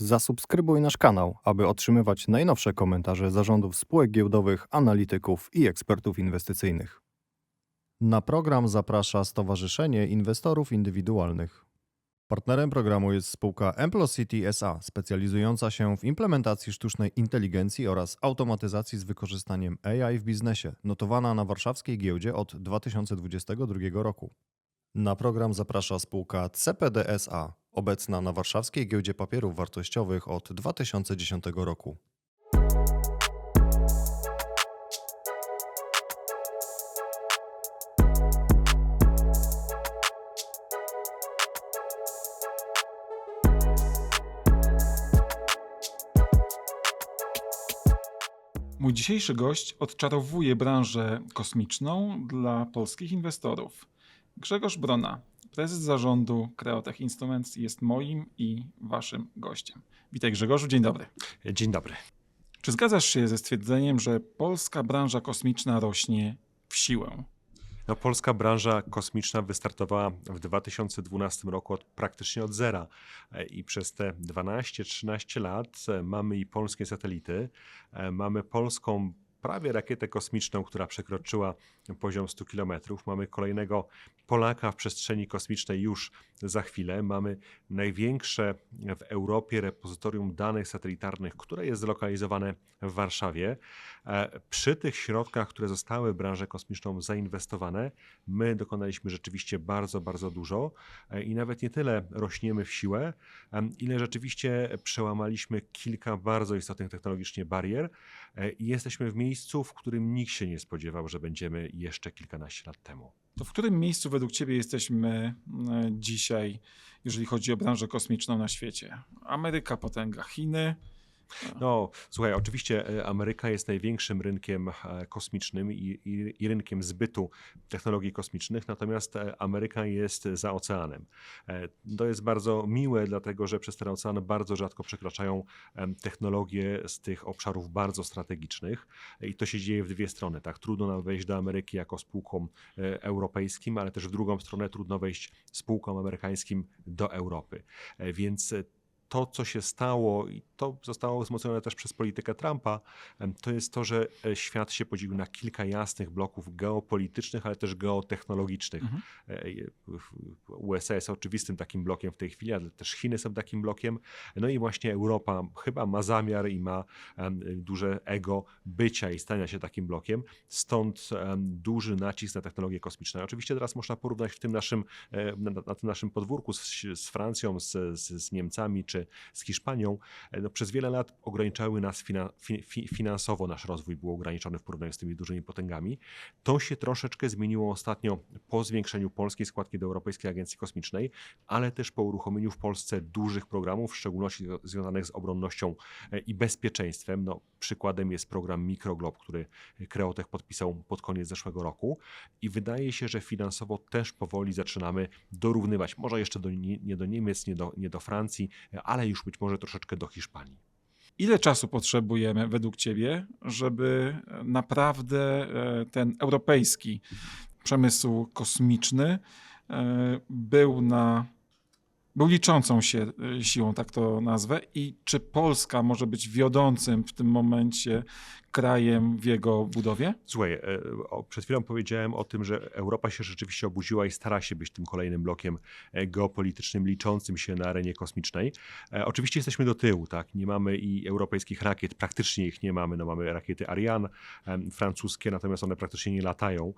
Zasubskrybuj nasz kanał, aby otrzymywać najnowsze komentarze zarządów spółek giełdowych, analityków i ekspertów inwestycyjnych. Na program zaprasza Stowarzyszenie Inwestorów Indywidualnych. Partnerem programu jest spółka Emplocity SA, specjalizująca się w implementacji sztucznej inteligencji oraz automatyzacji z wykorzystaniem AI w biznesie, notowana na warszawskiej giełdzie od 2022 roku. Na program zaprasza spółka CPD SA, obecna na warszawskiej giełdzie papierów wartościowych od 2010 roku. Mój dzisiejszy gość odczarowuje branżę kosmiczną dla polskich inwestorów. Grzegorz Brona, prezes zarządu Creotech Instruments, jest moim i waszym gościem. Witaj Grzegorzu, dzień dobry. Dzień dobry. Czy zgadzasz się ze stwierdzeniem, że polska branża kosmiczna rośnie w siłę? No, polska branża kosmiczna wystartowała w 2012 roku od, praktycznie od zera i przez te 12-13 lat e, mamy i polskie satelity, e, mamy polską prawie rakietę kosmiczną, która przekroczyła poziom 100 km. Mamy kolejnego Polaka w przestrzeni kosmicznej już za chwilę. Mamy największe w Europie repozytorium danych satelitarnych, które jest zlokalizowane w Warszawie. E, Przy tych środkach, które zostały w branżę kosmiczną zainwestowane, my dokonaliśmy rzeczywiście bardzo, bardzo dużo e, i nawet nie tyle rośniemy w siłę, ile rzeczywiście przełamaliśmy kilka bardzo istotnych technologicznie barier e, i jesteśmy w miejscu, w którym nikt się nie spodziewał, że będziemy jeszcze kilkanaście lat temu. To w którym miejscu według Ciebie jesteśmy e, dzisiaj, jeżeli chodzi o branżę kosmiczną na świecie? Ameryka potęga, Chiny. No, słuchaj, oczywiście e, Ameryka jest największym rynkiem e, kosmicznym i, i, i rynkiem zbytu technologii kosmicznych, natomiast e, Ameryka jest za oceanem. To jest bardzo miłe, dlatego że przez ten ocean bardzo rzadko przekraczają technologie z tych obszarów bardzo strategicznych i to się dzieje w dwie strony. Tak, trudno nam wejść do Ameryki jako spółkom europejskim, ale też w drugą stronę trudno wejść spółkom amerykańskim do Europy. Więc to, co się stało, i to zostało wzmocnione też przez politykę Trumpa, to jest to, że e, świat się podzielił na kilka jasnych bloków geopolitycznych, ale też geotechnologicznych. Mhm. E, e, USA jest oczywistym takim blokiem w tej chwili, ale też Chiny są takim blokiem. No i właśnie Europa chyba ma zamiar i ma duże ego bycia i stania się takim blokiem. Stąd duży nacisk na technologie kosmiczne. Oczywiście teraz można porównać w tym naszym, na, na tym naszym podwórku z, z Francją, z, z Niemcami czy z Hiszpanią. E, No, przez wiele lat ograniczały nas fina, fi, fi, finansowo, nasz rozwój był ograniczony w porównaniu z tymi dużymi potęgami. To się troszeczkę zmieniło ostatnio po zwiększeniu polskiej składki do Europejskiej Agencji Kosmicznej, ale też po uruchomieniu w Polsce dużych programów, w szczególności związanych z obronnością e, i bezpieczeństwem. No, przykładem jest program Mikroglob, który Kreotech podpisał pod koniec zeszłego roku i wydaje się, że finansowo też powoli zaczynamy dorównywać. Może jeszcze do, nie, nie do Niemiec, nie do, nie do Francji, ale już być może troszeczkę do Hiszpanii. Ile czasu potrzebujemy według Ciebie, żeby naprawdę e, ten europejski przemysł kosmiczny e, był na był liczącą się e, siłą, tak to nazwę, i czy Polska może być wiodącym w tym momencie krajem w jego budowie? Słuchaj, e, przed chwilą powiedziałem o tym, że Europa się rzeczywiście obudziła i stara się być tym kolejnym blokiem e, geopolitycznym liczącym się na arenie kosmicznej. E, Oczywiście jesteśmy do tyłu, tak? Nie mamy i europejskich rakiet, praktycznie ich nie mamy. No, mamy rakiety Ariane francuskie, natomiast one praktycznie nie latają.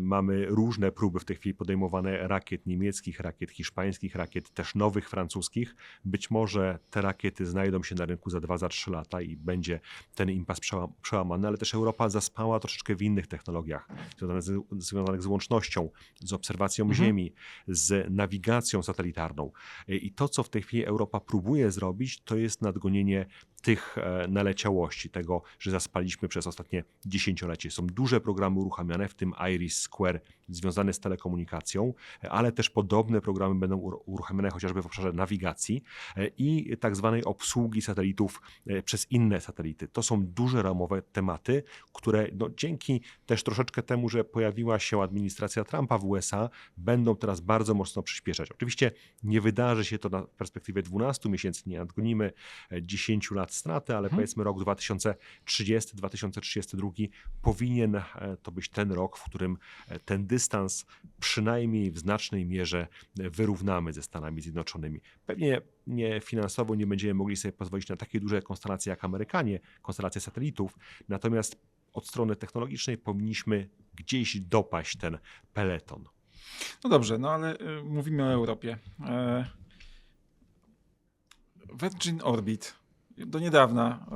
Mamy różne próby w tej chwili podejmowane rakiet niemieckich, rakiet hiszpańskich, rakiet też nowych francuskich. Być może te rakiety znajdą się na rynku za 2-3 lata i będzie ten impas przeła- przełamany, ale też Europa zaspała troszeczkę w innych technologiach związanych z, związanych z łącznością, z obserwacją Mhm. Ziemi, z nawigacją satelitarną. I to, co w tej chwili Europa próbuje zrobić, to jest nadgonienie tych e, naleciałości, tego, że zaspaliśmy przez ostatnie dziesięciolecie. Są duże programy uruchamiane, w tym Iris Square związane z telekomunikacją, e, ale też podobne programy będą ur- uruchamiane chociażby w obszarze nawigacji e, i tak zwanej obsługi satelitów przez inne satelity. To są duże ramowe tematy, które no, dzięki też troszeczkę temu, że pojawiła się administracja Trumpa w USA, będą teraz bardzo mocno przyspieszać. Oczywiście nie wydarzy się to na perspektywie 12 miesięcy, nie nadgonimy e, 10 lat straty, ale Mhm. powiedzmy rok 2030-2032 powinien e, to być ten rok, w którym e, ten dystans przynajmniej w znacznej mierze e, wyrównamy ze Stanami Zjednoczonymi. Pewnie nie finansowo nie będziemy mogli sobie pozwolić na takie duże konstelacje jak Amerykanie, konstelacje satelitów, natomiast od strony technologicznej powinniśmy gdzieś dopaść ten peleton. No dobrze, no ale y, mówimy o Europie. Virgin Orbit do niedawna,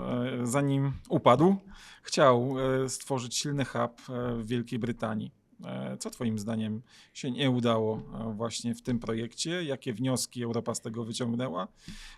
e, zanim upadł, chciał e, stworzyć silny hub e, w Wielkiej Brytanii. E, Co Twoim zdaniem się nie udało e, właśnie w tym projekcie? Jakie wnioski Europa z tego wyciągnęła?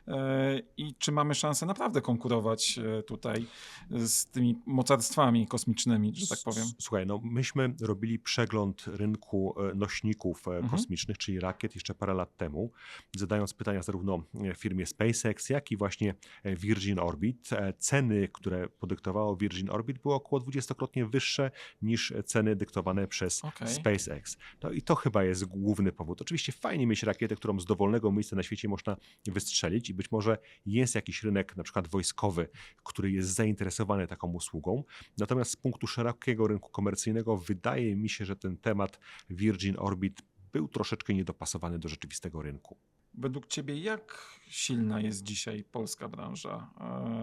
E, I czy mamy szansę naprawdę konkurować tutaj z tymi mocarstwami kosmicznymi, że tak powiem? Słuchaj, no myśmy robili przegląd rynku nośników Mhm. kosmicznych, czyli rakiet jeszcze parę lat temu, zadając pytania zarówno firmie SpaceX, jak i właśnie Virgin Orbit. Ceny, które podyktowało Virgin Orbit były około dwudziestokrotnie wyższe niż ceny dyktowane przez Okej. SpaceX. No i to chyba jest główny powód. Oczywiście fajnie mieć rakietę, którą z dowolnego miejsca na świecie można wystrzelić i być może jest jakiś rynek, na przykład wojskowy, który jest zainteresowany taką usługą. Natomiast z punktu szerokiego rynku komercyjnego wydaje mi się, że ten temat Virgin Orbit był troszeczkę niedopasowany do rzeczywistego rynku. Według Ciebie, jak silna jest dzisiaj polska branża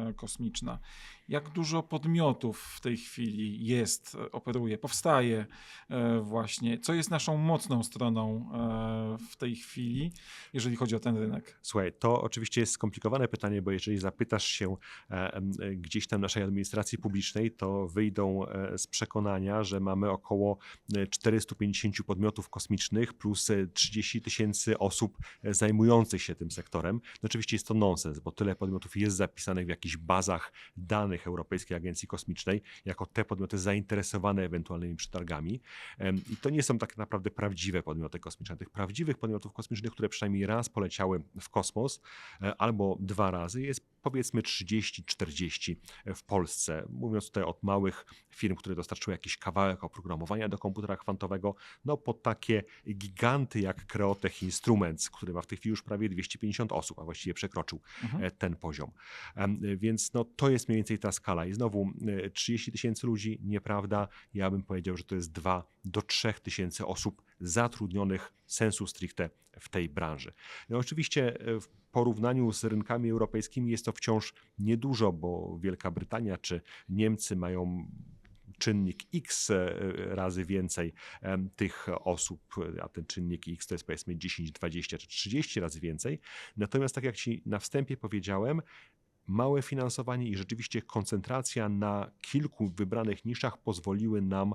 e, kosmiczna? Jak dużo podmiotów w tej chwili jest, e, operuje, powstaje e, właśnie? Co jest naszą mocną stroną w tej chwili, jeżeli chodzi o ten rynek? Słuchaj, to oczywiście jest skomplikowane pytanie, bo jeżeli zapytasz się gdzieś tam naszej administracji publicznej, to wyjdą z przekonania, że mamy około e, 450 podmiotów kosmicznych plus e, 30 tysięcy osób zajmujących się tym sektorem. No oczywiście jest to nonsens, bo tyle podmiotów jest zapisanych w jakichś bazach danych Europejskiej Agencji Kosmicznej, jako te podmioty zainteresowane ewentualnymi przetargami. I to nie są tak naprawdę prawdziwe podmioty kosmiczne. Tych prawdziwych podmiotów kosmicznych, które przynajmniej raz poleciały w kosmos, e, albo dwa razy, jest powiedzmy 30-40 w Polsce. Mówiąc tutaj od małych firm, które dostarczyły jakiś kawałek oprogramowania do komputera kwantowego, no po takie giganty jak Creotech Instruments, który ma w tej chwili już prawie 250 osób, a właściwie przekroczył Mhm. e, ten poziom. E, Więc no, to jest mniej więcej ta skala. I znowu e, 30 tysięcy ludzi, nieprawda. Ja bym powiedział, że to jest 2 do 3 tysięcy osób zatrudnionych sensu stricte w tej branży. No, oczywiście e, w porównaniu z rynkami europejskimi jest to wciąż niedużo, bo Wielka Brytania czy Niemcy mają czynnik X e, razy więcej em, tych osób, a ten czynnik X to jest powiedzmy 10, 20 czy 30 razy więcej. Natomiast tak jak Ci na wstępie powiedziałem, małe finansowanie i rzeczywiście koncentracja na kilku wybranych niszach pozwoliły nam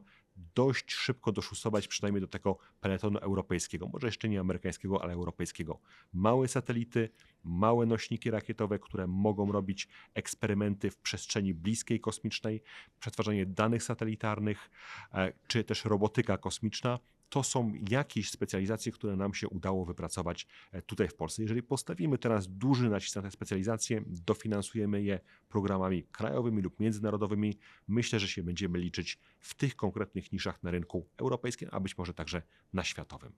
dość szybko doszusować przynajmniej do tego peletonu europejskiego, może jeszcze nie amerykańskiego, ale europejskiego. Małe satelity, małe nośniki rakietowe, które mogą robić eksperymenty w przestrzeni bliskiej kosmicznej, przetwarzanie danych satelitarnych, e, czy też robotyka kosmiczna. To są jakieś specjalizacje, które nam się udało wypracować e, tutaj w Polsce. Jeżeli postawimy teraz duży nacisk na te specjalizacje, dofinansujemy je programami krajowymi lub międzynarodowymi, myślę, że się będziemy liczyć w tych konkretnych niszach na rynku europejskim, a być może także na światowym.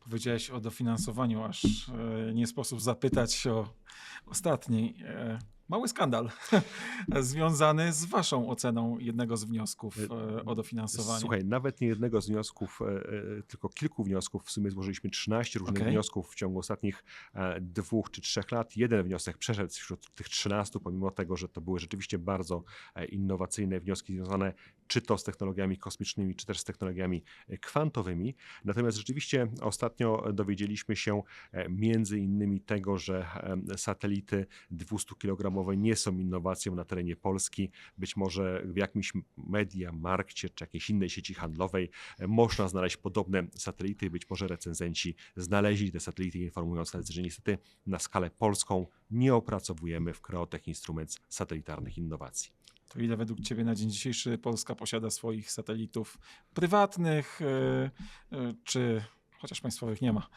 Powiedziałeś o dofinansowaniu, aż e, nie sposób zapytać o ostatni. E, mały skandal związany z Waszą oceną jednego z wniosków e, o dofinansowanie. Słuchaj, nawet nie jednego z wniosków, e, e, tylko kilku wniosków. W sumie złożyliśmy 13 różnych Okej. wniosków w ciągu ostatnich e, dwóch czy trzech lat. Jeden wniosek przeszedł wśród tych 13, pomimo tego, że to były rzeczywiście bardzo e, innowacyjne wnioski związane czy to z technologiami kosmicznymi, czy też z technologiami e, kwantowymi. Natomiast rzeczywiście ostatnio dowiedzieliśmy się e, między innymi tego, że e, satelity 200 kg atomowe nie są innowacją na terenie Polski. Być może w jakimś media, markcie czy jakiejś innej sieci handlowej e, można znaleźć podobne satelity. Być może recenzenci znaleźli te satelity, informując nas, że niestety na skalę polską nie opracowujemy w Kreotech Instruments satelitarnych innowacji. To ile według Ciebie na dzień dzisiejszy Polska posiada swoich satelitów prywatnych, e, e, czy chociaż państwowych nie ma?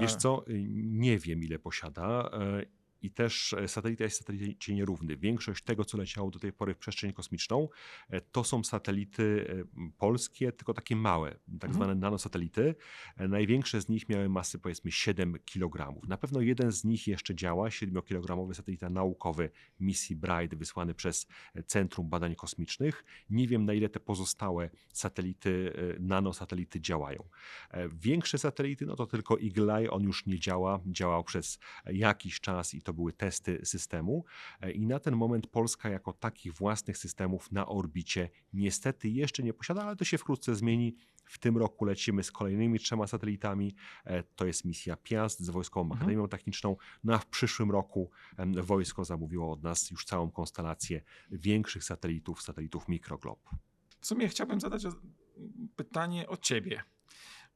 Wiesz co, nie wiem ile posiada i też e, satelita jest satelicie nierówny. Większość tego, co leciało do tej pory w przestrzeń kosmiczną, e, to są satelity e, polskie, tylko takie małe, tak Mhm. zwane nanosatelity. E, Największe z nich miały masy powiedzmy 7 kg. Na pewno jeden z nich jeszcze działa, 7-kilogramowy satelita naukowy misji Bright wysłany przez Centrum Badań Kosmicznych. Nie wiem na ile te pozostałe satelity, nanosatelity działają. Większe satelity, no to tylko Eagle Eye, on już nie działa, działał przez jakiś czas i to były testy systemu. E, I na ten moment Polska jako takich własnych systemów na orbicie niestety jeszcze nie posiada, ale to się wkrótce zmieni. W tym roku lecimy z kolejnymi trzema satelitami. E, To jest misja Piast z Wojskową Mhm. Akademią Techniczną. No a w przyszłym roku wojsko zamówiło od nas już całą konstelację większych satelitów, satelitów mikroglob. W sumie chciałbym zadać pytanie o Ciebie,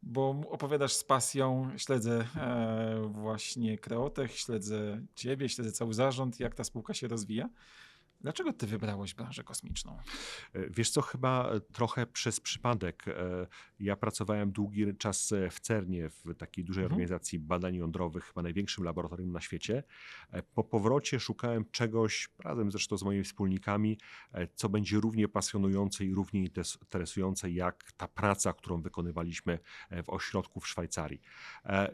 bo opowiadasz z pasją, śledzę e, właśnie Kreotech, śledzę Ciebie, śledzę cały zarząd, jak ta spółka się rozwija. Dlaczego Ty wybrałeś branżę kosmiczną? E, Wiesz co, chyba e, trochę przez przypadek. e, Ja pracowałem długi czas w CERNie, w takiej dużej Mhm. organizacji badań jądrowych, chyba największym laboratorium na świecie. Po powrocie szukałem czegoś, razem zresztą z moimi wspólnikami, co będzie równie pasjonujące i równie interes- interesujące jak ta praca, którą wykonywaliśmy w ośrodku w Szwajcarii.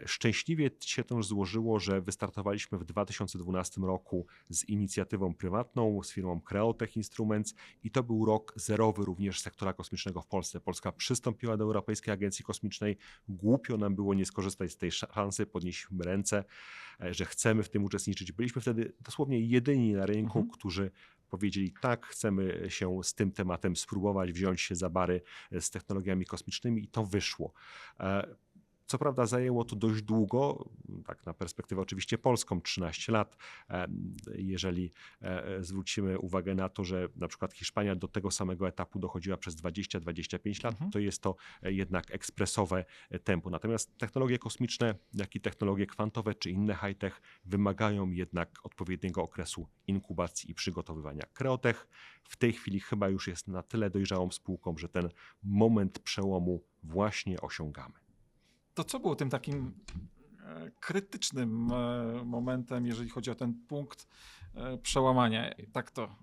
Szczęśliwie się to złożyło, że wystartowaliśmy w 2012 roku z inicjatywą prywatną, z firmą Creotech Instruments i to był rok zerowy również sektora kosmicznego w Polsce. Polska przystąpiła do Europejskiej Agencji Kosmicznej. Głupio nam było nie skorzystać z tej szansy, podnieśliśmy ręce, e, że chcemy w tym uczestniczyć. Byliśmy wtedy dosłownie jedyni na rynku, Mhm. którzy powiedzieli tak, chcemy się z tym tematem spróbować, wziąć się za bary e, z technologiami kosmicznymi i to wyszło. Co prawda zajęło to dość długo, tak na perspektywę oczywiście polską, 13 lat. E, Jeżeli e, zwrócimy uwagę na to, że na przykład Hiszpania do tego samego etapu dochodziła przez 20-25 lat, Mhm. to jest to e, jednak ekspresowe tempo. Natomiast technologie kosmiczne, jak i technologie kwantowe czy inne high-tech wymagają jednak odpowiedniego okresu inkubacji i przygotowywania. Kreotech w tej chwili chyba już jest na tyle dojrzałą spółką, że ten moment przełomu właśnie osiągamy. To co było tym takim e, krytycznym e, momentem, jeżeli chodzi o ten punkt e, przełamania? Tak to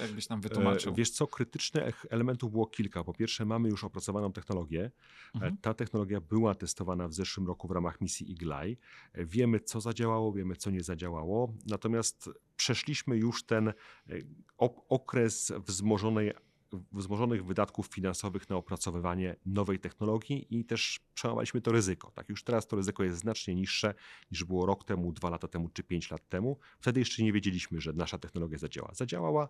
jakbyś nam wytłumaczył. Wiesz co, krytycznych elementów było kilka. Po pierwsze, mamy już opracowaną technologię. Mhm. Ta technologia była testowana w zeszłym roku w ramach misji Iglai. Wiemy, co zadziałało, wiemy, co nie zadziałało. Natomiast przeszliśmy już ten okres wzmożonej wzmożonych wydatków finansowych na opracowywanie nowej technologii i też przełamaliśmy to ryzyko. Tak, już teraz to ryzyko jest znacznie niższe niż było rok temu, dwa lata temu czy pięć lat temu. Wtedy jeszcze nie wiedzieliśmy, że nasza technologia zadziała. Zadziałała,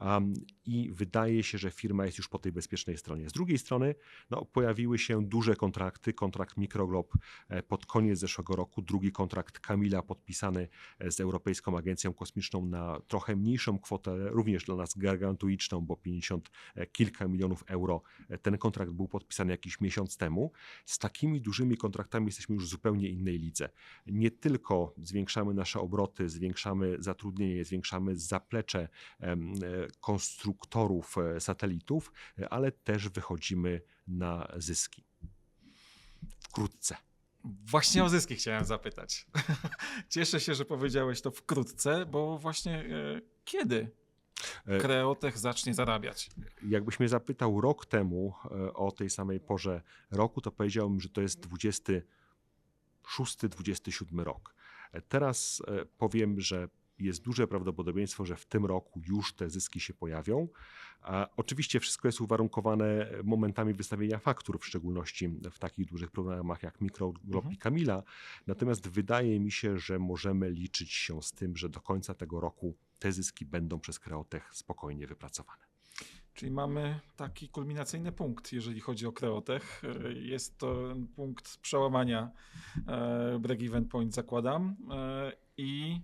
Um, I wydaje się, że firma jest już po tej bezpiecznej stronie. Z drugiej strony no, pojawiły się duże kontrakty. Kontrakt Microglob e, pod koniec zeszłego roku, drugi kontrakt Kamila podpisany e, z Europejską Agencją Kosmiczną na trochę mniejszą kwotę, również dla nas gargantuiczną, bo 50 e, kilka milionów euro. Ten kontrakt był podpisany jakiś miesiąc temu. Z takimi dużymi kontraktami jesteśmy już w zupełnie innej lidze. Nie tylko zwiększamy nasze obroty, zwiększamy zatrudnienie, zwiększamy zaplecze konstruktorów e, satelitów, e, ale też wychodzimy na zyski. Wkrótce. Właśnie o zyski chciałem zapytać. Cieszę się, że powiedziałeś to wkrótce, bo właśnie e, kiedy Kreotech zacznie zarabiać? Jakbyś mnie zapytał rok temu o tej samej porze roku, to powiedziałbym, że to jest 26-27 rok. Teraz powiem, że jest duże prawdopodobieństwo, że w tym roku już te zyski się pojawią. A oczywiście wszystko jest uwarunkowane momentami wystawienia faktur, w szczególności w takich dużych programach jak Microglob Mhm. i Kamila. Natomiast wydaje mi się, że możemy liczyć się z tym, że do końca tego roku te zyski będą przez Kreotech spokojnie wypracowane. Czyli mamy taki kulminacyjny punkt, jeżeli chodzi o Kreotech. Jest to punkt przełamania e, break-even point, zakładam. E, I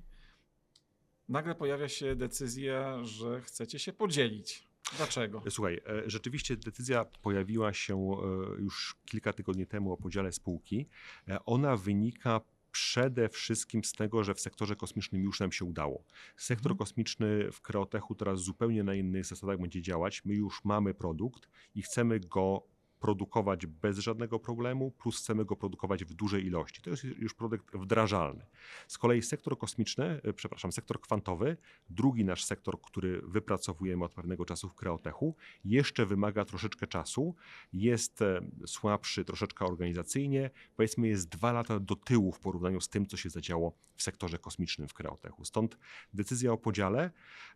nagle pojawia się decyzja, że chcecie się podzielić. Dlaczego? Słuchaj, e, rzeczywiście decyzja pojawiła się e, już kilka tygodni temu o podziale spółki. E, Ona wynika przede wszystkim z tego, że w sektorze kosmicznym już nam się udało. Sektor Mhm. kosmiczny w Kreotechu teraz zupełnie na innych zasadach będzie działać. My już mamy produkt i chcemy go produkować bez żadnego problemu, plus chcemy go produkować w dużej ilości. To jest już produkt wdrażalny. Z kolei sektor kosmiczny, e, przepraszam, sektor kwantowy, drugi nasz sektor, który wypracowujemy od pewnego czasu w Kreotechu, jeszcze wymaga troszeczkę czasu, jest e, słabszy troszeczkę organizacyjnie, powiedzmy jest dwa lata do tyłu w porównaniu z tym, co się zadziało w sektorze kosmicznym w Kreotechu. Stąd decyzja o podziale.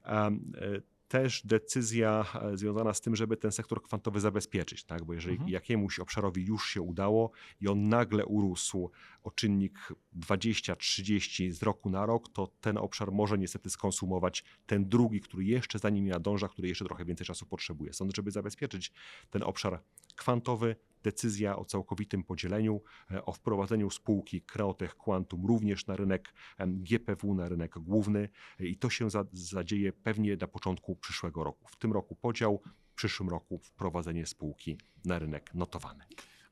e, Też decyzja e, związana z tym, żeby ten sektor kwantowy zabezpieczyć, tak? bo jeżeli Mhm. jakiemuś obszarowi już się udało i on nagle urósł o czynnik 20-30 z roku na rok, to ten obszar może niestety skonsumować ten drugi, który jeszcze za nim nadąża, który jeszcze trochę więcej czasu potrzebuje. Stąd, żeby zabezpieczyć ten obszar kwantowy, decyzja o całkowitym podzieleniu, e, o wprowadzeniu spółki Kreotech Quantum również na rynek GPW, na rynek główny e, i to się za- zadzieje pewnie na początku przyszłego roku. W tym roku podział, w przyszłym roku wprowadzenie spółki na rynek notowany.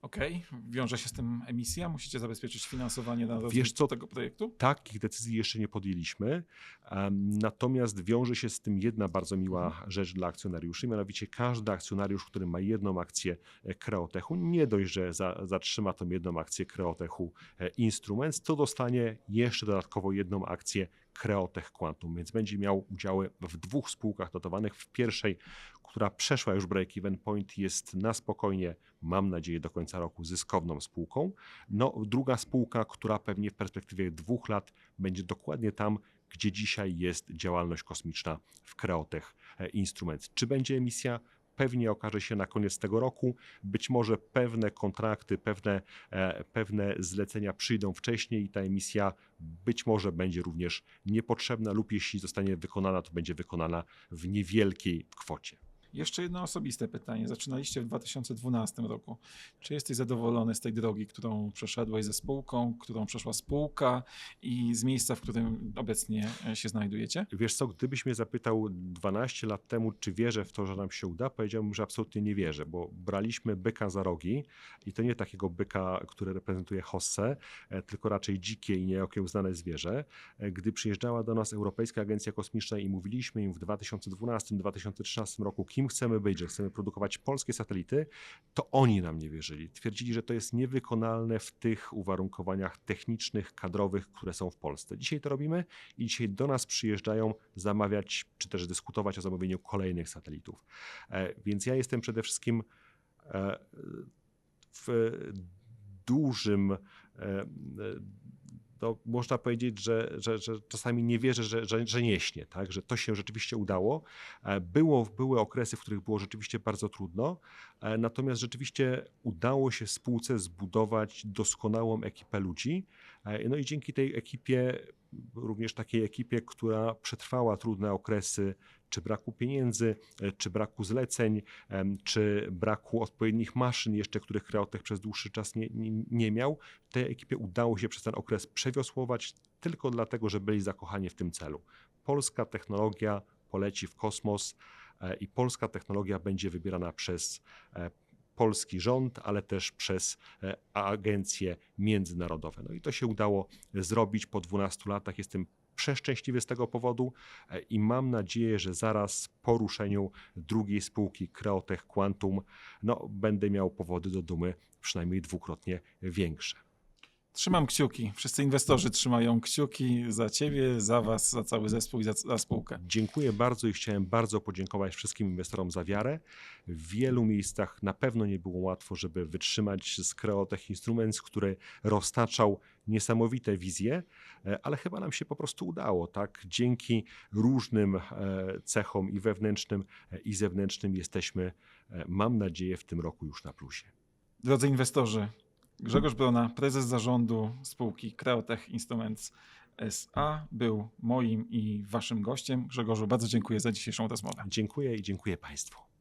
Okej, wiąże się z tym emisja? Musicie zabezpieczyć finansowanie na Wiesz co? tego projektu? Takich decyzji jeszcze nie podjęliśmy, em, natomiast wiąże się z tym jedna bardzo miła rzecz dla akcjonariuszy, mianowicie każdy akcjonariusz, który ma jedną akcję e, Kreotechu, nie dość, że za, zatrzyma tą jedną akcję Kreotechu e, Instruments, to dostanie jeszcze dodatkowo jedną akcję Kreotech Quantum, więc będzie miał udziały w dwóch spółkach dotowanych. W pierwszej, która przeszła już break-even point, jest na spokojnie, mam nadzieję, do końca roku zyskowną spółką. No, druga spółka, która pewnie w perspektywie dwóch lat będzie dokładnie tam, gdzie dzisiaj jest działalność kosmiczna w Kreotech e, Instruments. Czy będzie emisja? Pewnie okaże się na koniec tego roku. Być może pewne kontrakty, pewne, e, pewne zlecenia przyjdą wcześniej i ta emisja być może będzie również niepotrzebna, lub jeśli zostanie wykonana, to będzie wykonana w niewielkiej kwocie. Jeszcze jedno osobiste pytanie. Zaczynaliście w 2012 roku. Czy jesteś zadowolony z tej drogi, którą przeszedłeś ze spółką, którą przeszła spółka i z miejsca, w którym obecnie e, się znajdujecie? Wiesz co, gdybyś mnie zapytał 12 lat temu, czy wierzę w to, że nam się uda, powiedziałbym, że absolutnie nie wierzę, bo braliśmy byka za rogi i to nie takiego byka, który reprezentuje hossę, e, tylko raczej dzikie i nieokiełznane zwierzę. E, Gdy przyjeżdżała do nas Europejska Agencja Kosmiczna i mówiliśmy im w 2012-2013 roku, kim chcemy być, że chcemy produkować polskie satelity, to oni nam nie wierzyli. Twierdzili, że to jest niewykonalne w tych uwarunkowaniach technicznych, kadrowych, które są w Polsce. Dzisiaj to robimy i dzisiaj do nas przyjeżdżają zamawiać, czy też dyskutować o zamówieniu kolejnych satelitów. E, Więc ja jestem przede wszystkim e, w dużym, e, no, można powiedzieć, że, że, że czasami nie wierzę, że, że, że nie śnie, tak? że to się rzeczywiście udało. E, Było, były okresy, w których było rzeczywiście bardzo trudno, e, natomiast rzeczywiście udało się spółce zbudować doskonałą ekipę ludzi. E, No i dzięki tej ekipie, również takiej ekipie, która przetrwała trudne okresy, czy braku pieniędzy, e, czy braku zleceń, czy braku odpowiednich maszyn jeszcze, których Kreotech przez dłuższy czas nie, nie, nie miał, tej ekipie udało się przez ten okres przewiosłować tylko dlatego, że byli zakochani w tym celu. Polska technologia poleci w kosmos e, i polska technologia będzie wybierana przez e, polski rząd, ale też przez e, agencje międzynarodowe. No i to się udało zrobić po 12 latach. Jestem przeszczęśliwy z tego powodu e, i mam nadzieję, że zaraz po ruszeniu drugiej spółki Kreotech Quantum no, będę miał powody do dumy przynajmniej dwukrotnie większe. Trzymam kciuki. Wszyscy inwestorzy trzymają kciuki za ciebie, za was, za cały zespół i za, za spółkę. Dziękuję bardzo i chciałem bardzo podziękować wszystkim inwestorom za wiarę. W wielu miejscach na pewno nie było łatwo, żeby wytrzymać z Kreotech Instruments, który roztaczał niesamowite wizje, e, ale chyba nam się po prostu udało. Tak? Dzięki różnym e, cechom i wewnętrznym, e, i zewnętrznym jesteśmy, mam nadzieję, w tym roku już na plusie. Drodzy inwestorzy, Grzegorz Brona, prezes zarządu spółki Creotech Instruments SA był moim i waszym gościem. Grzegorzu, bardzo dziękuję za dzisiejszą rozmowę. Dziękuję i dziękuję Państwu.